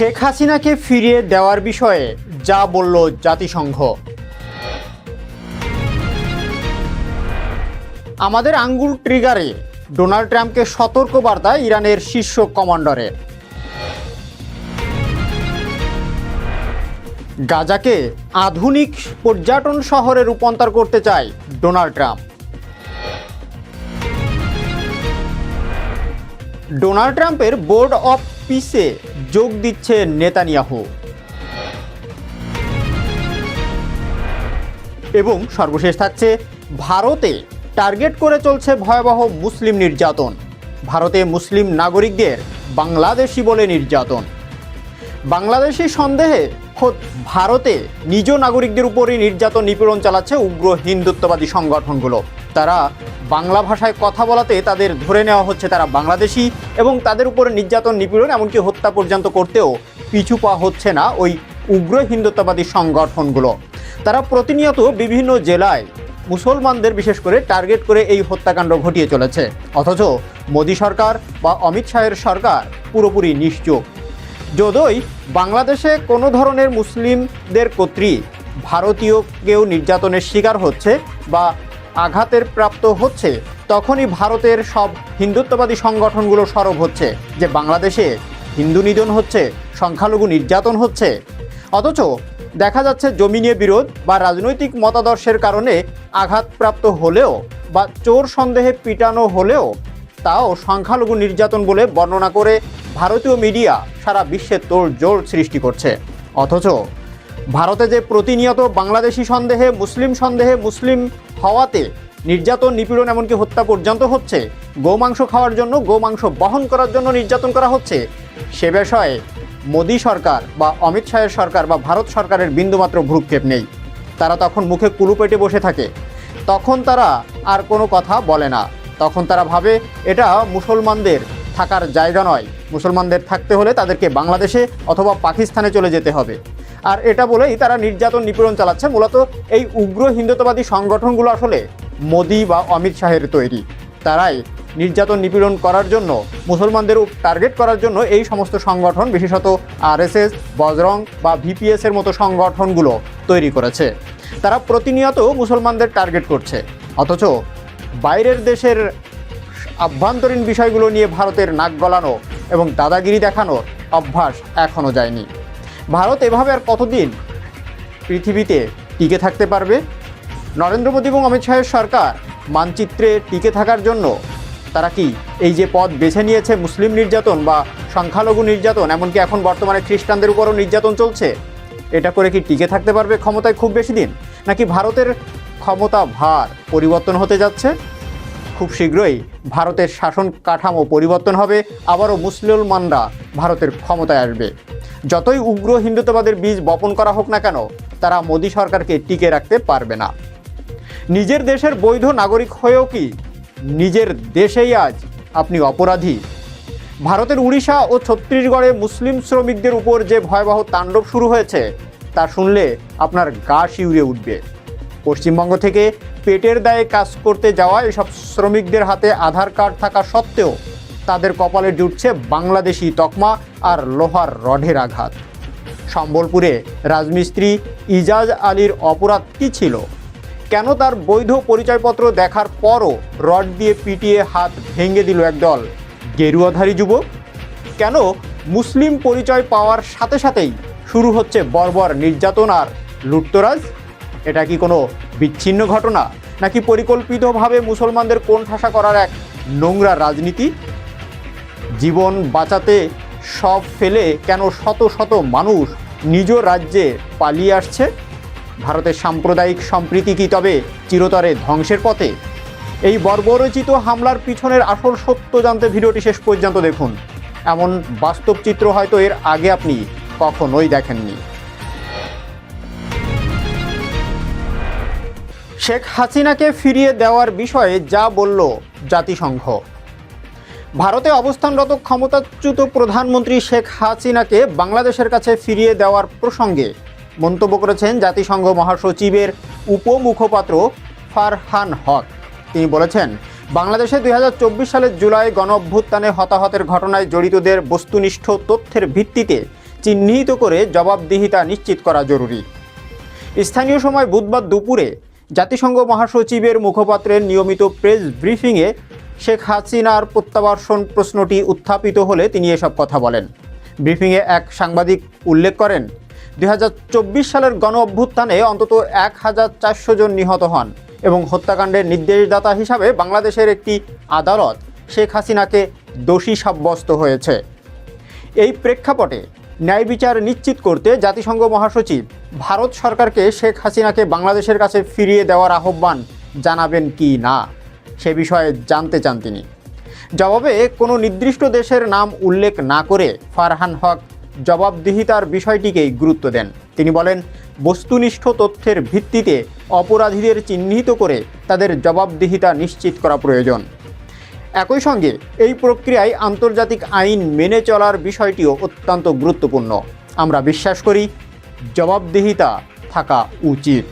শেখ হাসিনাকে ফিরিয়ে দেওয়ার বিষয়ে যা বলল জাতিসংঘ। আমাদের আঙ্গুল ট্রিগারে ডোনাল্ড ট্রাম্পকে সতর্ক বার্তা ইরানের শীর্ষ কমান্ডারের গাজাকে আধুনিক পর্যটন শহরে রূপান্তর করতে চায় ডোনাল্ড ট্রাম্প। ডোনাল্ড ট্রাম্পের বোর্ড অফ পিসে যোগ দিচ্ছে নেতানিয়াহু। এবং সর্বশেষ থাকছে, ভারতে টার্গেট করে চলছে ভয়াবহ মুসলিম নির্যাতন। ভারতে মুসলিম নাগরিকদের বাংলাদেশি বলে নির্যাতন। বাংলাদেশি সন্দেহে খোদ ভারতে নিজ নাগরিকদের উপরই নির্যাতন নিপীড়ন চালাচ্ছে উগ্র হিন্দুত্ববাদী সংগঠনগুলো। তারা বাংলা ভাষায় কথা বলাতে তাদের ধরে নেওয়া হচ্ছে তারা বাংলাদেশি এবং তাদের উপরে নির্যাতন, নিপীড়ন, এমনকি হত্যা পর্যন্ত করতেও পিছু পা হচ্ছে না ওই উগ্র হিন্দুত্ববাদী সংগঠনগুলো। তারা প্রতিনিয়ত বিভিন্ন জেলায় মুসলমানদের বিশেষ করে টার্গেট করে এই হত্যাকাণ্ড ঘটিয়ে চলেছে। অথচ মোদী সরকার বা অমিত শাহের সরকার পুরোপুরি নিশ্চুপ। যদই বাংলাদেশে কোনো ধরনের মুসলিমদের কর্তৃক ভারতীয় কেউ নির্যাতনের শিকার হচ্ছে বা আঘাতের প্রাপ্ত হচ্ছে, তখনই ভারতের সব হিন্দুত্ববাদী সংগঠনগুলো সরব হচ্ছে, যে বাংলাদেশে হিন্দু নিধন হচ্ছে, সংখ্যালঘু নির্যাতন হচ্ছে। অথচ দেখা যাচ্ছে জমি নিয়ে বিরোধ বা রাজনৈতিক মতাদর্শের কারণে আঘাতপ্রাপ্ত হলেও বা চোর সন্দেহে পিটানো হলেও তাও সংখ্যালঘু নির্যাতন বলে বর্ণনা করে ভারতীয় মিডিয়া সারা বিশ্বে তোড় জোর সৃষ্টি করছে। অথচ ভারতে যে প্রতিনিয়ত বাংলাদেশি সন্দেহে, মুসলিম সন্দেহে মুসলিম হওয়াতে নির্যাতন, নিপীড়ন এমনকি হত্যা পর্যন্ত হচ্ছে, গোমাংস খাওয়ার জন্য, গোমাংস বহন করার জন্য নির্যাতন করা হচ্ছে, সে বিষয়ে মোদী সরকার বা অমিত শাহের সরকার বা ভারত সরকারের বিন্দুমাত্র ভ্রুক্ষেপ নেই। তারা তখন মুখে কুলু পেটে বসে থাকে। তখন তারা আর কোনো কথা বলে না। তখন তারা ভাবে, এটা মুসলমানদের থাকার জায়গা নয়। মুসলমানদের থাকতে হলে তাদেরকে বাংলাদেশে অথবা পাকিস্তানে চলে যেতে হবে। আর এটা বলেই তারা নির্যাতন নিপীড়ন চালাচ্ছে। মূলত এই উগ্র হিন্দুত্ববাদী সংগঠনগুলো আসলে মোদি বা অমিত শাহের তৈরি। তারাই নির্যাতন নিপীড়ন করার জন্য, মুসলমানদের টার্গেট করার জন্য এই সমস্ত সংগঠন, বিশেষত আরএসএস, বজরং বা ভিপিএস এর মতো সংগঠনগুলো তৈরি করেছে। তারা প্রতিনিয়ত মুসলমানদের টার্গেট করছে। অথচ বাইরের দেশের আভ্যন্তরীণ বিষয়গুলো নিয়ে ভারতের নাক গলানো এবং দাদাগিরি দেখানোর অভ্যাস এখনও যায়নি। ভারত এভাবে আর কতদিন পৃথিবীতে টিকে থাকতে পারবে? নরেন্দ্র মোদী এবং অমিত শাহের সরকার মানচিত্রে টিকে থাকার জন্য তারা কি এই যে পথ বেছে নিয়েছে মুসলিম নির্যাতন বা সংখ্যালঘু নির্যাতন, এমনকি এখন বর্তমানে খ্রিস্টানদের উপরও নির্যাতন চলছে, এটা করে কি টিকে থাকতে পারবে ক্ষমতায় খুব বেশি দিন? নাকি ভারতের ক্ষমতা ভার পরিবর্তন হতে যাচ্ছে? খুব শীঘ্রই ভারতের শাসন কাঠামো পরিবর্তন হবে, আবারও মুসলমানরা ভারতের ক্ষমতায় আসবে। যতই উগ্র হিন্দুত্ববাদের বীজ বপন করা হোক না কেন, তারা মোদী সরকারকে টিকে রাখতে পারবে না। নিজের দেশের বৈধ নাগরিক হয়েও কি নিজের দেশেই আজ আপনি অপরাধী? ভারতের উড়িষ্যা ও ছত্তিশগড়ে মুসলিম শ্রমিকদের উপর যে ভয়াবহ তাণ্ডব শুরু হয়েছে, তা শুনলে আপনার গা শিউরে উঠবে। পশ্চিমবঙ্গ থেকে পেটের দায়ে কাজ করতে যাওয়া এসব শ্রমিকদের হাতে আধার কার্ড থাকা সত্ত্বেও তাদের কপালে জুটছে বাংলাদেশি তকমা আর লোহার রডের আঘাত। সম্বলপুরে রাজমিস্ত্রি ইজাজ আলীর অপরাধ কী ছিল? কেন তার বৈধ পরিচয়পত্র দেখার পরও রড দিয়ে পিটিয়ে হাত ভেঙে দিল একদল গেরুয়াধারী যুবক? কেন মুসলিম পরিচয় পাওয়ার সাথে সাথেই শুরু হচ্ছে বর্বর নির্যাতন আর লুটতরাজ? এটা কি কোনো বিচ্ছিন্ন ঘটনা? নাকি পরিকল্পিতভাবে মুসলমানদের কোণঠাসা করার এক নোংরা রাজনীতি? জীবন বাঁচাতে সব ফেলে কেন শত শত মানুষ নিজ রাজ্যে পালিয়ে আসছে? ভারতের সাম্প্রদায়িক সম্প্রীতি কি তবে চিরতরে ধ্বংসের পথে? এই বর্বরচিত হামলার পিছনের আসল সত্য জানতে ভিডিওটি শেষ পর্যন্ত দেখুন। এমন বাস্তব চিত্র হয়তো এর আগে আপনি কখনোই দেখেননি। শেখ হাসিনাকে ফিরিয়ে দেওয়ার বিষয়ে যা বলল জাতিসংঘ। ভারতে অবস্থানরত ক্ষমতাচ্যুত প্রধানমন্ত্রী শেখ হাসিনাকে বাংলাদেশের কাছে ফিরিয়ে দেওয়ার প্রসঙ্গে মন্তব্য করেছেন জাতিসংঘ মহাসচিবের উপমুখপাত্র ফারহান হক। তিনি বলেছেন, বাংলাদেশে দুই হাজার চব্বিশ সালের জুলাই গণ অভ্যুত্থানে হতাহতের ঘটনায় জড়িতদের বস্তুনিষ্ঠ তথ্যের ভিত্তিতে চিহ্নিত করে জবাবদিহিতা নিশ্চিত করা জরুরি। স্থানীয় সময় বুধবার দুপুরে জাতিসংঘ মহাসচিবের মুখপাত্রের নিয়মিত প্রেস ব্রিফিংয়ে শেখ হাসিনার প্রত্যাবর্ষণ প্রশ্নটি উত্থাপিত হলে তিনি এসব কথা বলেন। ব্রিফিংয়ে এক সাংবাদিক উল্লেখ করেন দু হাজার চব্বিশ সালের গণ অভ্যুত্থানে অন্তত এক হাজার চারশো জন নিহত হন এবং হত্যাকাণ্ডের নির্দেশদাতা হিসাবে বাংলাদেশের একটি আদালত শেখ হাসিনাকে দোষী সাব্যস্ত হয়েছে। এই প্রেক্ষাপটে ন্যায় বিচার নিশ্চিত করতে জাতিসংঘ মহাসচিব। ভারত সরকারকে শেখ হাসিনাকে বাংলাদেশের কাছে ফিরিয়ে দেওয়ার আহ্বান জানাবেন কি না, সে বিষয়ে জানতে চান তিনি। জবাবে কোনো নির্দিষ্ট দেশের নাম উল্লেখ না করে ফারহান হক জবাবদিহিতার বিষয়টিকেই গুরুত্ব দেন। তিনি বলেন, বস্তুনিষ্ঠ তথ্যের ভিত্তিতে অপরাধীদের চিহ্নিত করে তাদের জবাবদিহিতা নিশ্চিত করা প্রয়োজন। একই সঙ্গে এই প্রক্রিয়ায় আন্তর্জাতিক আইন মেনে চলার বিষয়টিও অত্যন্ত গুরুত্বপূর্ণ। আমরা বিশ্বাস করি, জবাবদিহিতা থাকা উচিত।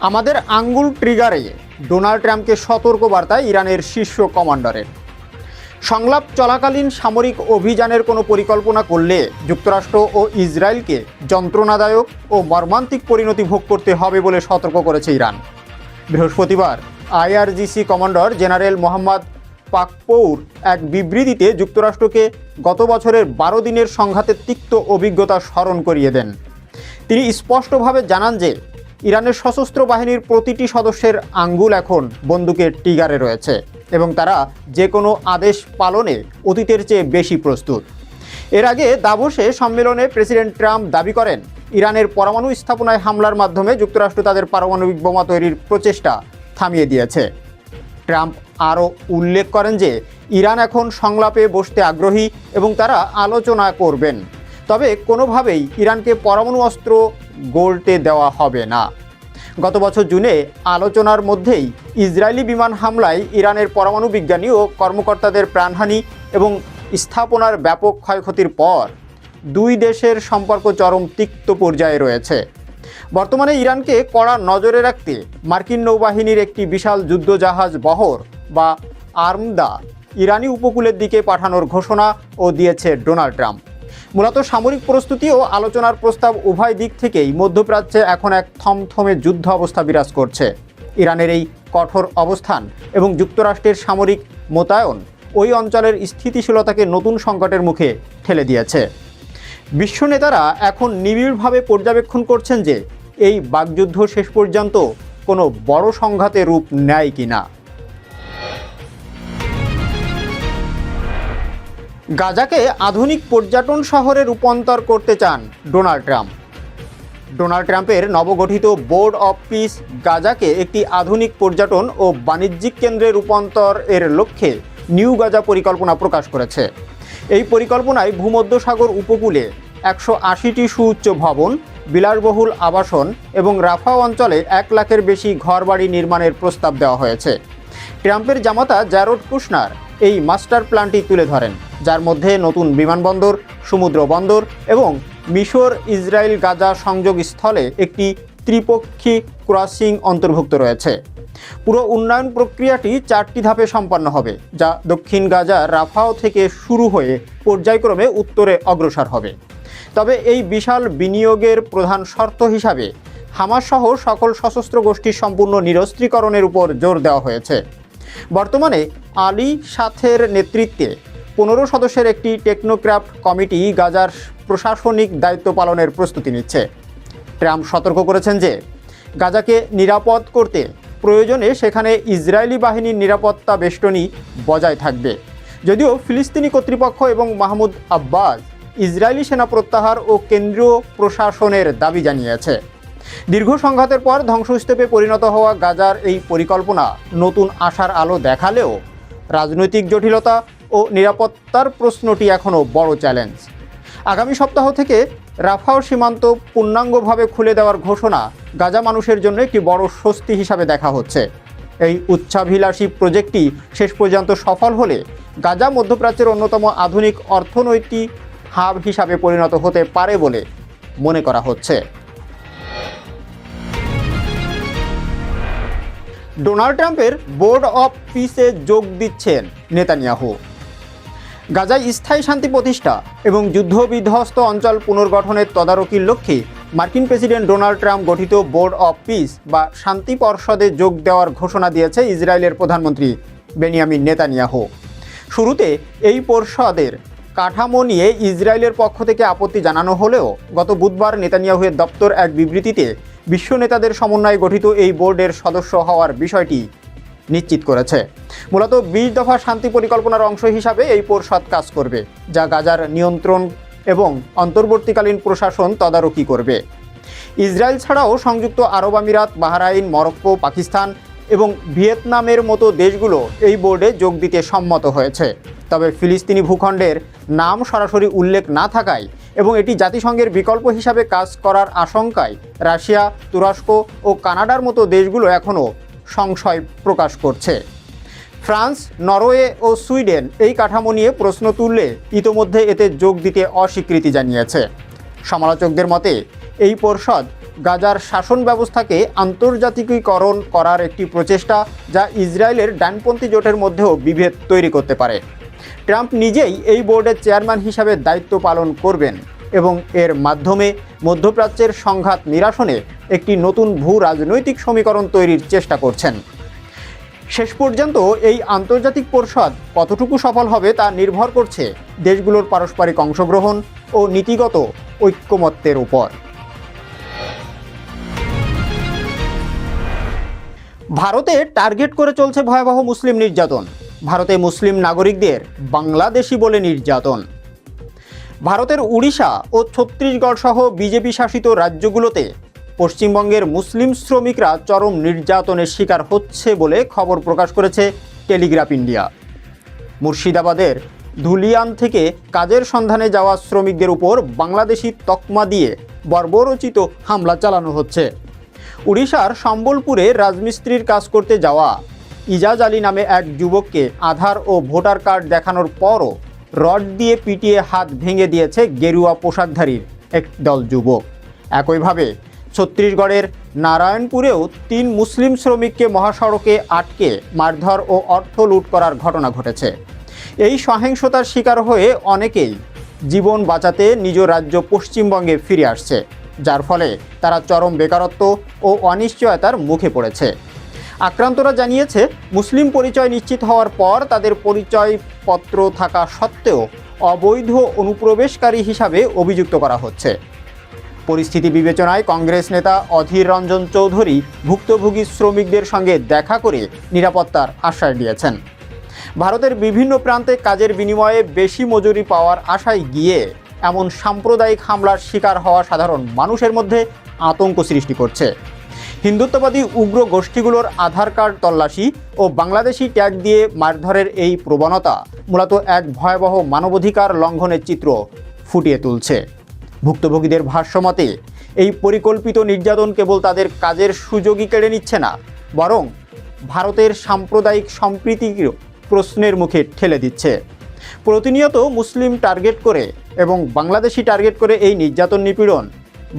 আমাদের আঙ্গুল ট্রিগারে ডোনাল্ড ট্রাম্পকে সতর্ক বার্তা ইরানের শীর্ষ কমান্ডারের। সংলাপ চলাকালীন সামরিক অভিযানের কোনো পরিকল্পনা করলে যুক্তরাষ্ট্র ও ইসরায়েলকে যন্ত্রণাদায়ক ও মর্মান্তিক পরিণতি ভোগ করতে হবে বলে সতর্ক করেছে ইরান। বৃহস্পতিবার, IRGC commander general Mohammad Pakpour এক বিবৃতিতে যুক্তরাষ্ট্রকে গত বছরের বারো দিনের সংঘাতের তিক্ত অভিজ্ঞতা স্মরণ করিয়ে দেন। তিনি স্পষ্টভাবে জানান যে, ইরানের সশস্ত্র বাহিনীর প্রতিটি সদস্যের আঙ্গুল এখন বন্দুকের টিগারে রয়েছে এবং তারা যে কোনো আদেশ পালনে অতীতের চেয়ে বেশি প্রস্তুত। এর আগে দাভোসে সম্মেলনে প্রেসিডেন্ট ট্রাম্প দাবি করেন ইরানের পরমাণু স্থাপনায় হামলার মাধ্যমে যুক্তরাষ্ট্র তাদের পারমাণবিক বোমা তৈরির প্রচেষ্টা থামিয়ে দিয়েছে। ট্রাম্প আরও উল্লেখ করেন যে, ইরান এখন সংলাপে বসতে আগ্রহী এবং তারা আলোচনা করবেন। তবে কোনোভাবেই ইরানকে পরমাণু অস্ত্র গড়তে দেওয়া হবে না। গত বছর জুনে আলোচনার মধ্যেই ইসরায়েলি বিমান হামলায় ইরানের পরমাণু বিজ্ঞানী ও কর্মকর্তাদের প্রাণহানি এবং স্থাপনার ব্যাপক ক্ষয়ক্ষতির পর দুই দেশের সম্পর্ক চরম তিক্ত পর্যায়ে রয়েছে। বর্তমানে ইরানকে কড়া নজরে রাখতে মার্কিন নৌবাহিনীর একটি বিশাল যুদ্ধজাহাজ বহর বা আর্মদা ইরানি উপকূলের দিকে পাঠানোর ঘোষণা ও দিয়েছে ডোনাল্ড ট্রাম্প। মূলত সামরিক প্রস্তুতি ও আলোচনার প্রস্তাব উভয় দিক থেকেই মধ্যপ্রাচ্যে এখন এক থমথমে যুদ্ধ অবস্থা বিরাজ করছে। ইরানের এই কঠোর অবস্থান এবং যুক্তরাষ্ট্রের সামরিক মোতায়েন ওই অঞ্চলের স্থিতিশীলতাকে নতুন সংকটের মুখে ঠেলে দিয়েছে। বিশ্ব নেতারা এখন নিবিড়ভাবে পর্যবেক্ষণ করছেন যে এই বাকযুদ্ধ শেষ পর্যন্ত কোনো বড় সংঘাতে রূপ নেয় কি না গাজাকে আধুনিক পর্যটন শহরে রূপান্তর করতে চান ডোনাল্ড ট্রাম্প। ডোনাল্ড ট্রাম্পের নবগঠিত বোর্ড অফ পিস গাজাকে একটি আধুনিক পর্যটন ও বাণিজ্যিক কেন্দ্রে রূপান্তর এর লক্ষ্যে নিউ গাজা পরিকল্পনা প্রকাশ করেছে। এই পরিকল্পনায় ভূমধ্যসাগর উপকূলে একশো আশিটি সুউচ্চ ভবন, বিলাসবহুল আবাসন এবং রাফা অঞ্চলে এক লাখের বেশি ঘরবাড়ি নির্মাণের প্রস্তাব দেওয়া হয়েছে। ট্রাম্পের জামাতা জ্যারোড কুশনার এই মাস্টার প্ল্যানটি তুলে ধরেন, যার মধ্যে নতুন বিমানবন্দর, সমুদ্র বন্দর এবং মিশর ইসরায়েল গাজা সংযোগ স্থলে একটি ত্রিপক্ষী ক্রসিং অন্তর্ভুক্ত রয়েছে। পুরো উন্নয়ন প্রক্রিয়াটি চারটি ধাপে সম্পন্ন হবে, যা দক্ষিণ গাজার রাফাও থেকে শুরু হয়ে পর্যায়ক্রমে উত্তরে অগ্রসর হবে। তবে এই বিশাল বিনিয়োগের প্রধান শর্ত হিসাবে হামাস সহ সকল সশস্ত্র গোষ্ঠীর সম্পূর্ণ নিরস্ত্রীকরণের উপর জোর দেওয়া হয়েছে। বর্তমানে আলী সাথের নেতৃত্বে পনেরো সদস্যের একটি টেকনোক্রাফট কমিটি গাজার প্রশাসনিক দায়িত্ব পালনের প্রস্তুতি নিচ্ছে। ট্রাম্প সতর্ক করেছেন যে, গাজাকে নিরাপদ করতে প্রয়োজনে সেখানে ইসরায়েলি বাহিনীর নিরাপত্তা বেষ্টনী বজায় থাকবে। যদিও ফিলিস্তিনি কর্তৃপক্ষ এবং মাহমুদ আব্বাস ইসরায়েলি সেনা প্রত্যাহার ও কেন্দ্রীয় প্রশাসনের দাবি জানিয়েছে। দীর্ঘ সংঘাতের পর ধ্বংসস্তূপে পরিণত হওয়া গাজার এই পরিকল্পনা নতুন আশার আলো দেখালেও রাজনৈতিক জটিলতা ও নিরাপত্তার প্রশ্নটি এখনও বড় চ্যালেঞ্জ। আগামী সপ্তাহ থেকে রাফাও সীমান্ত পূর্ণাঙ্গভাবে খুলে দেওয়ার ঘোষণা গাজা মানুষের জন্য একটি বড় স্বস্তি হিসাবে দেখা হচ্ছে। এই উচ্চাভিলাষী প্রজেক্টটি শেষ পর্যন্ত সফল হলে গাজা মধ্যপ্রাচ্যের অন্যতম আধুনিক অর্থনৈতিক হাব হিসাবে পরিণত হতে পারে বলে মনে করা হচ্ছে। ডোনাল্ড ট্রাম্পের বোর্ড অফ পিসে যোগ দিচ্ছেন নেতানিয়াহু। গাজায় স্থায়ী শান্তি প্রতিষ্ঠা এবং যুদ্ধবিধ্বস্ত অঞ্চল পুনর্গঠনের তদারকির লক্ষ্যে মার্কিন প্রেসিডেন্ট ডোনাল্ড ট্রাম্প গঠিত বোর্ড অফ পিস বা শান্তি পর্ষদে যোগ দেওয়ার ঘোষণা দিয়েছে ইসরায়েলের প্রধানমন্ত্রী বেনিয়ামিন নেতানিয়াহু। শুরুতে এই পরিষদের কাঠামো নিয়ে ইসরায়েলের পক্ষ থেকে আপত্তি জানানো হলেও গত বুধবার নেতানিয়াহুয়ের দপ্তর এক বিবৃতিতে বিশ্ব নেতাদের সমন্বয়ে গঠিত এই বোর্ডের সদস্য হওয়ার বিষয়টি নিশ্চিত করেছে। মূলত বিশ দফা শান্তি পরিকল্পনার অংশ হিসাবে এই পরিষদ কাজ করবে, যা গাজার নিয়ন্ত্রণ এবং অন্তর্বর্তীকালীন প্রশাসন তদারকি করবে। ইসরায়েল ছাড়াও সংযুক্ত আরব আমিরাত, বাহরাইন, মরক্কো, পাকিস্তান এবং ভিয়েতনামের মতো দেশগুলো এই বোর্ডে যোগ দিতে সম্মত হয়েছে। তবে ফিলিস্তিনি ভূখণ্ডের নাম সরাসরি উল্লেখ না থাকায় এবং এটি জাতিসংঘের বিকল্প হিসাবে কাজ করার আশঙ্কায় রাশিয়া, তুরস্ক ও কানাডার মতো দেশগুলো এখনও সংশয় প্রকাশ করছে। ফ্রান্স, নরওয়ে ও সুইডেন এই কাঠামো নিয়ে প্রশ্ন তুললে ইতোমধ্যে এতে যোগ দিতে অস্বীকৃতি জানিয়েছে। সমালোচকদের মতে, এই পরিষদ গাজার শাসন ব্যবস্থাকে আন্তর্জাতিকীকরণ করার একটি প্রচেষ্টা যা ইসরায়েলের ডানপন্থী জোটের মধ্যেও বিভেদ তৈরি করতে পারে। ট্রাম্প নিজেই এই বোর্ডের চেয়ারম্যান হিসাবে দায়িত্ব পালন করবেন এবং এর মাধ্যমে মধ্যপ্রাচ্যের সংঘাত নিরাসনে একটি নতুন ভূ রাজনৈতিক সমীকরণ তৈরির চেষ্টা করছেন। শেষ পর্যন্ত এই আন্তর্জাতিক পরিষদ কতটুকু সফল হবে তা নির্ভর করছে দেশগুলোর পারস্পরিক অংশগ্রহণ ও নীতিগত ঐক্যমত্যের উপর। ভারতে টার্গেট করে চলছে ভয়াবহ মুসলিম নির্যাতন। ভারতে মুসলিম নাগরিকদের বাংলাদেশি বলে নির্যাতন। ভারতের উড়িষ্যা ও ছত্তিশগড় সহ বিজেপি শাসিত রাজ্যগুলোতে পশ্চিমবঙ্গের মুসলিম শ্রমিকরা চরম নির্যাতনের শিকার হচ্ছে বলে খবর প্রকাশ করেছে টেলিগ্রাফ ইন্ডিয়া। মুর্শিদাবাদের ধুলিয়ান থেকে কাজের সন্ধানে যাওয়া শ্রমিকদের উপর বাংলাদেশি তকমা দিয়ে বর্বরচিত হামলা চালানো হচ্ছে। উড়িষ্যার সম্বলপুরে রাজমিস্ত্রির কাজ করতে যাওয়া। ইজাজ আলী নামে এক যুবককে আধার ও ভোটার কার্ড দেখানোর পরও রড দিয়ে পিটিয়ে হাত ভেঙে দিয়েছে গেরুয়া পোশাকধারীর এক দল যুবক। একইভাবে ছত্তিশগড়ের নারায়ণপুরেও তিন মুসলিম শ্রমিককে মহাসড়কে আটকে মারধর ও অর্থ লুট করার ঘটনা ঘটেছে। এই সহিংসতার শিকার হয়ে অনেকেই জীবন বাঁচাতে নিজ রাজ্য পশ্চিমবঙ্গে ফিরে আসছে। যার ফলে তারা চরম বেকারত্ব ও অনিশ্চয়তার মুখে পড়েছে। আক্রান্তরা জানিয়েছে, মুসলিম পরিচয় নিশ্চিত হওয়ার পর তাদের পরিচয়পত্র থাকা সত্ত্বেও অবৈধ অনুপ্রবেশকারী হিসাবে অভিযুক্ত করা হচ্ছে। পরিস্থিতি বিবেচনায় কংগ্রেস নেতা অধীর রঞ্জন চৌধুরী ভুক্তভোগী শ্রমিকদের সঙ্গে দেখা করে নিরাপত্তার আশ্বাস দিয়েছেন। ভারতের বিভিন্ন প্রান্তে কাজের বিনিময়ে বেশি মজুরি পাওয়ার আশায় গিয়ে এমন সাম্প্রদায়িক হামলার শিকার হওয়া সাধারণ মানুষের মধ্যে আতঙ্ক সৃষ্টি করছে। হিন্দুত্ববাদী উগ্র গোষ্ঠীগুলোর আধার কার্ড তল্লাশি ও বাংলাদেশি ট্যাগ দিয়ে মারধরের এই প্রবণতা মূলত এক ভয়াবহ মানবাধিকার লঙ্ঘনের চিত্র ফুটিয়ে তুলছে। ভুক্তভোগীদের ভাষ্যমতে, এই পরিকল্পিত নির্যাতন কেবল তাদের কাজের সুযোগই কেড়ে নিচ্ছে না, বরং ভারতের সাম্প্রদায়িক সম্প্রীতির প্রশ্নের মুখে ঠেলে দিচ্ছে। প্রতিনিয়ত মুসলিম টার্গেট করে এবং বাংলাদেশি টার্গেট করে এই নির্যাতন নিপীড়ন।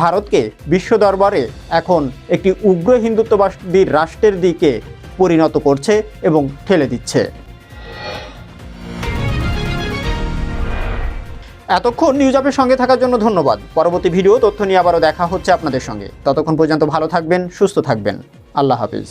ভারতকে বিশ্ব দরবারে এখন একটি উগ্র হিন্দুত্ববাদী রাষ্ট্রের দিকে পরিণত করছে এবং ঠেলে দিচ্ছে। এতক্ষণ নিউজ আপের সঙ্গে থাকার জন্য ধন্যবাদ। পরবর্তী ভিডিও তথ্য নিয়ে আবারও দেখা হচ্ছে আপনাদের সঙ্গে। ততক্ষণ পর্যন্ত ভালো থাকবেন, সুস্থ থাকবেন। আল্লাহ হাফিজ।